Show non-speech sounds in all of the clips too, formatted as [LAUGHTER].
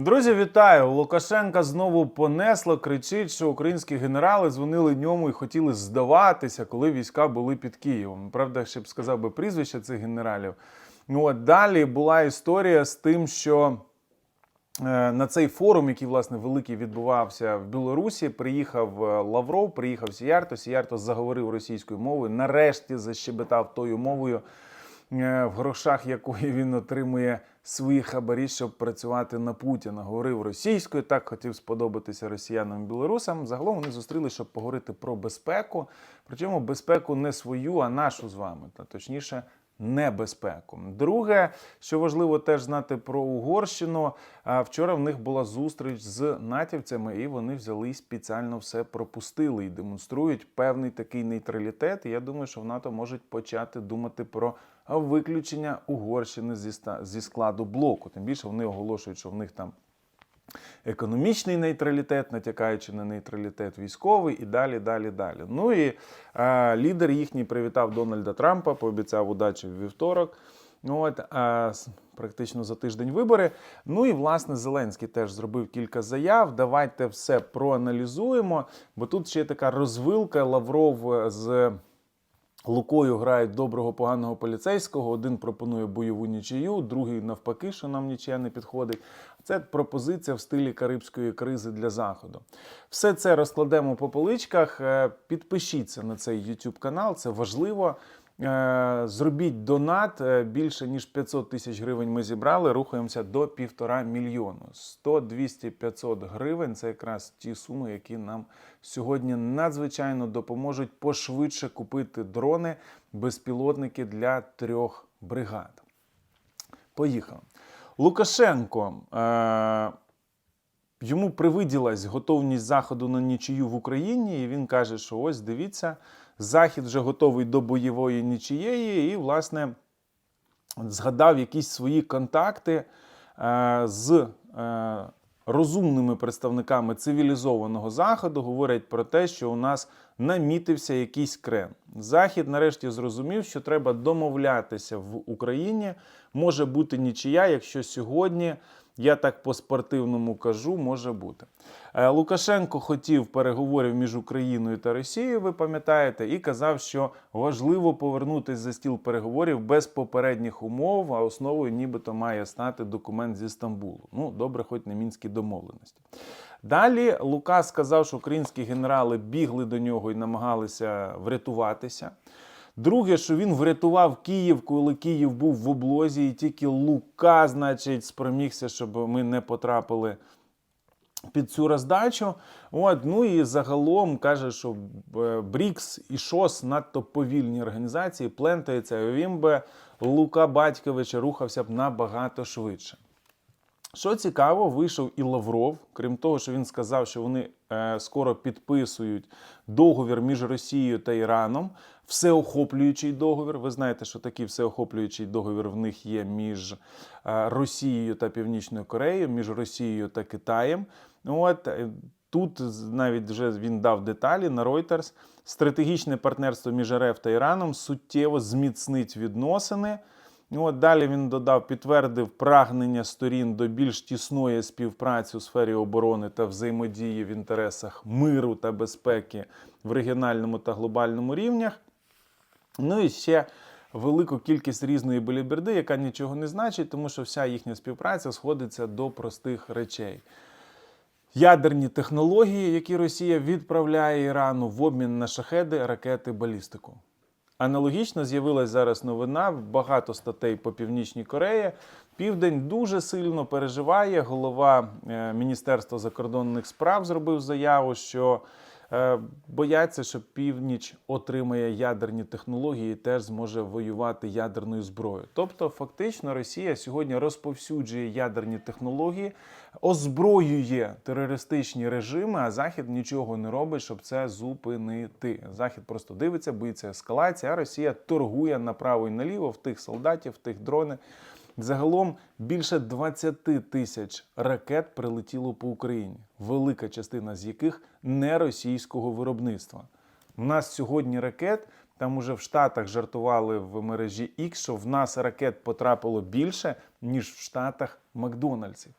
Друзі, вітаю! Лукашенка знову понесло, кричить, що українські генерали дзвонили ньому і хотіли здаватися, коли війська були під Києвом. Правда, ще б сказав би прізвище цих генералів. Ну от далі була історія з тим, що е, на цей форум, який власне великий відбувався в Білорусі, приїхав е, Лавров, приїхав Сіярто. Сіярто заговорив російською мовою. Нарешті защебетав тою мовою, в грошах якої він отримує свої хабарі, щоб працювати на Путіна. Говорив російською, так хотів сподобатися росіянам і білорусам. Загалом вони зустрілися, щоб поговорити про безпеку. Причому безпеку не свою, а нашу з вами, та точніше. Небезпеку. Друге, що важливо теж знати про Угорщину. Вчора в них була зустріч з натівцями, і вони взяли спеціально все пропустили і демонструють певний такий нейтралітет. І я думаю, що в НАТО можуть почати думати про виключення Угорщини зі зі складу блоку. Тим більше вони оголошують, що в них там економічний нейтралітет, натякаючи на нейтралітет військовий, і далі, далі, далі. Ну і е, лідер їхній привітав Дональда Трампа, пообіцяв удачі в вівторок. Ну, От, а, практично за тиждень вибори. Ну і власне Зеленський теж зробив кілька заяв. Давайте все проаналізуємо, бо тут ще є така розвилка. Лавров е, з Лукою грають доброго поганого поліцейського. Один пропонує бойову нічию, другий навпаки, що нам нічия не підходить. Це пропозиція в стилі карибської кризи для заходу. Все це розкладемо по поличках. Е, Підпишіться на цей YouTube канал, це важливо. Е, Зробіть донат Е, більше ніж 500 тисяч гривень. Ми зібрали. Рухаємося до півтора мільйону. 100, 200, 500 гривень це якраз ті суми, які нам сьогодні надзвичайно допоможуть пошвидше купити дрони, безпілотники для трьох бригад. Поїхали. Лукашенко. Е- Йому привиділась готовність заходу на нічию в Україні, і він каже, що ось дивіться, захід вже готовий до бойової нічієї, і, власне, згадав якісь свої контакти е, з е, розумними представниками цивілізованого заходу. Говорять про те, що у нас намітився якийсь крен. Захід нарешті зрозумів, що треба домовлятися в Україні. Може бути нічия, якщо сьогодні. Я так по спортивному кажу, може бути. Е, Лукашенко хотів переговорів між Україною та Росією, ви пам'ятаєте, і казав, що важливо повернутися за стіл переговорів без попередніх умов, а основою нібито має стати документ зі Стамбулу. Ну, добре, хоч не мінські домовленості. Далі Лука сказав, що українські генерали бігли до нього і намагалися врятуватися. Друге, що він врятував Київ, коли Київ був в облозі, і тільки Лука, значить, спромігся, щоб ми не потрапили під цю роздачу. От, ну і загалом каже, що е, БРІКС і ШОС надто повільні організації, плентається. Він би Лука Батьковича рухався б набагато швидше. Що цікаво, вийшов і Лавров, крім того, що він сказав, що вони е, скоро підписують договір між Росією та Іраном, всеохоплюючий договір. Ви знаєте, що такий всеохоплюючий договір в них є між е, Росією та Північною Кореєю, між Росією та Китаєм. От е, тут навіть вже він дав деталі на Reuters. Стратегічне партнерство між РФ та Іраном суттєво зміцнить відносини. Ну, от далі він додав, підтвердив прагнення сторін до більш тісної співпраці у сфері оборони та взаємодії в інтересах миру та безпеки в регіональному та глобальному рівнях. Ну і ще велику кількість різної беліберди, яка нічого не значить, тому що вся їхня співпраця сходиться до простих речей. Ядерні технології, які Росія відправляє Ірану в обмін на шахеди, ракети, балістику. Аналогічно з'явилась зараз новина, багато статей по Північній Кореї. Південь дуже сильно переживає. Голова е, Міністерства закордонних справ зробив заяву, що бояться, що північ отримає ядерні технології і теж зможе воювати ядерною зброєю. Тобто, фактично, Росія сьогодні розповсюджує ядерні технології, озброює терористичні режими, а Захід нічого не робить, щоб це зупинити. Захід просто дивиться, боїться ескалації, а Росія торгує направо і наліво в тих солдатів, в тих дрони. Загалом більше 20 тисяч ракет прилетіло по Україні, велика частина з яких не російського виробництва. У нас сьогодні ракет, там уже в Штатах жартували в мережі X, що в нас ракет потрапило більше, ніж в Штатах Макдональдсів.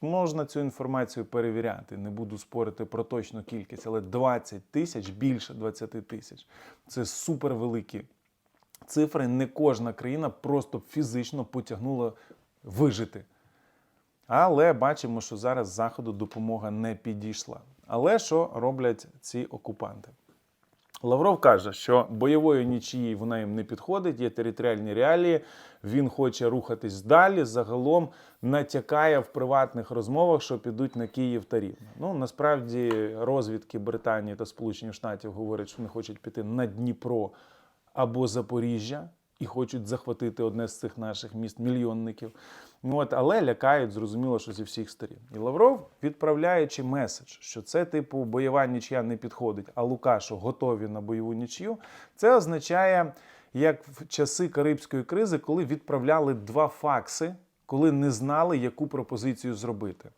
Можна цю інформацію перевіряти. Не буду спорити про точну кількість, але 20 тисяч, більше 20 тисяч це супервеликі цифри. Не кожна країна просто фізично потягнула вижити. Але бачимо, що зараз заходу допомога не підійшла. Але що роблять ці окупанти? Лавров каже, що бойової нічиї вона їм не підходить, є територіальні реалії. Він хоче рухатись далі. Загалом натякає в приватних розмовах, що підуть на Київ та Рівне. Ну насправді розвідки Британії та Сполучених Штатів говорять, що вони хочуть піти на Дніпро або Запоріжжя і хочуть захватити одне з цих наших міст мільйонників. Ну, От, але лякають, зрозуміло, що зі всіх сторін. І Лавров, відправляючи меседж, що це типу бойова нічия не підходить, а Лукашо готові на бойову нічию, це означає, як в часи Карибської кризи, коли відправляли два факси, коли не знали, яку пропозицію зробити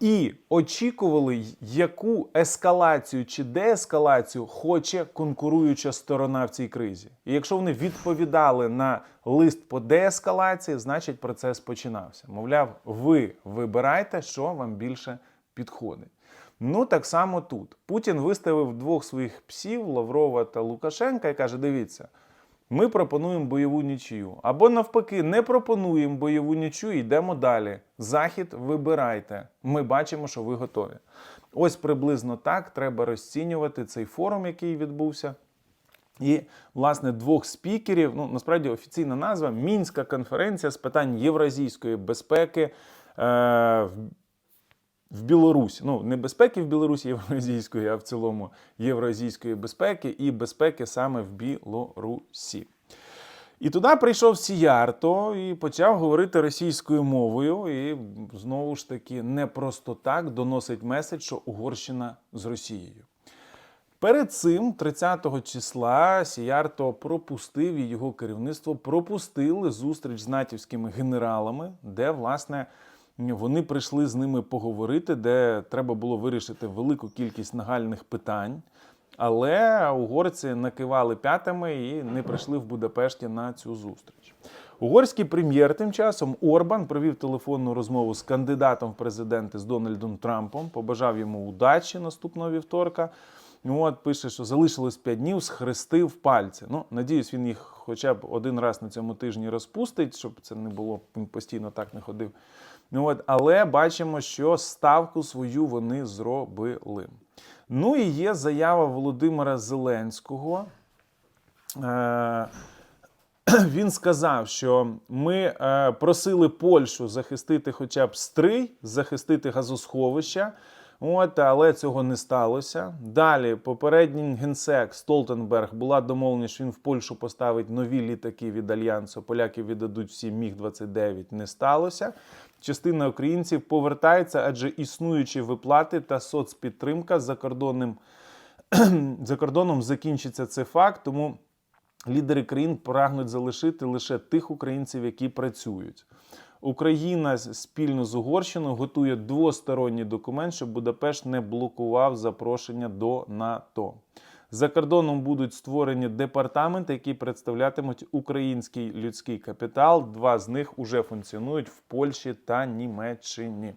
і очікували, яку ескалацію чи деескалацію хоче конкуруюча сторона в цій кризі. І якщо вони відповідали на лист по деескалації, значить процес починався. Мовляв, ви вибирайте, що вам більше підходить. Ну так само тут Путін виставив двох своїх псів Лаврова та Лукашенка і каже: дивіться. Ми пропонуємо бойову нічию. Або навпаки, не пропонуємо бойову нічию, йдемо далі. Захід вибирайте. Ми бачимо, що ви готові. Ось приблизно так треба розцінювати цей форум, який відбувся. І, власне, двох спікерів, ну насправді офіційна назва Мінська конференція з питань євразійської безпеки е, Білорусі. Ну, не безпеки в Білорусі євразійської, а в цілому євразійської безпеки і безпеки саме в Білорусі. І туди прийшов Сіярто і почав говорити російською мовою. І знову ж таки не просто так доносить меседж, що Угорщина з Росією. Перед цим, 30 числа, Сіярто пропустив і його керівництво пропустили зустріч з натівськими генералами, де, власне, вони прийшли з ними поговорити, де треба було вирішити велику кількість нагальних питань. Але угорці накивали п'ятами і не прийшли в Будапешті на цю зустріч. Угорський прем'єр тим часом Орбан провів телефонну розмову з кандидатом в президенти з Дональдом Трампом, побажав йому удачі наступного вівторка. От пише, що залишилось 5 днів, схрестив пальці. Ну, надіюсь, він їх хоча б один раз на цьому тижні розпустить, щоб це не було він постійно так не ходив. Ну, от, Але бачимо, що ставку свою вони зробили. Ну і є заява Володимира Зеленського. Е, [CLEARS THROAT] він сказав, що ми е, просили Польщу захистити хоча б стрий, захистити газосховища. От, але цього не сталося. Далі попередній генсек Столтенберг була домовленість, що він в Польщу поставить нові літаки від альянсу. Поляки віддадуть всі міг 29 Не сталося. Частина українців повертається, адже існуючі виплати та соцпідтримка за кордоном, [CLEARS THROAT] за кордоном закінчиться це факт. Тому лідери країн прагнуть залишити лише тих українців, які працюють. Україна спільно з Угорщиною готує двосторонній документ, щоб Будапешт не блокував запрошення до НАТО. За кордоном будуть створені департаменти, які представлятимуть український людський капітал. Два з них вже функціонують в Польщі та Німеччині.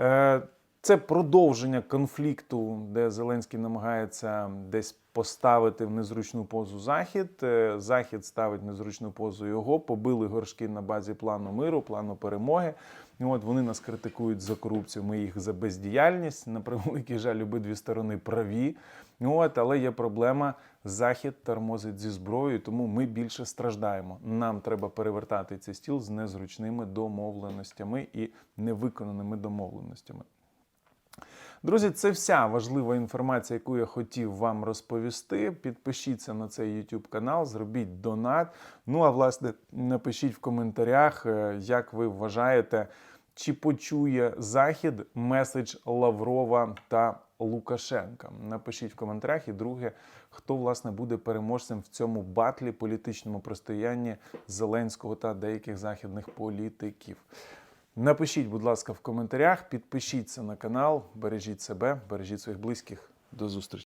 Е, це продовження конфлікту, де Зеленський намагається десь поставити в незручну позу захід. Е, захід ставить в незручну позу його. Побили горшки на базі плану миру, плану перемоги. І От вони нас критикують за корупцію. Ми їх за бездіяльність. На превеликий жаль, обидві сторони праві. От, але є проблема. Захід тормозить зі зброєю, тому ми більше страждаємо. Нам треба перевертати цей стіл з незручними домовленостями і невиконаними домовленостями. Друзі, це вся важлива інформація, яку я хотів вам розповісти. Підпишіться на цей YouTube канал, зробіть донат. Ну а власне, напишіть в коментарях, е, як ви вважаєте, чи почує Захід меседж Лаврова та Лукашенка. Напишіть в коментарях. І друге, хто власне буде переможцем в цьому батлі політичному простоянні Зеленського та деяких західних політиків. Напишіть, будь ласка, в коментарях, підпишіться на канал, бережіть себе, бережіть своїх близьких. До зустрічі.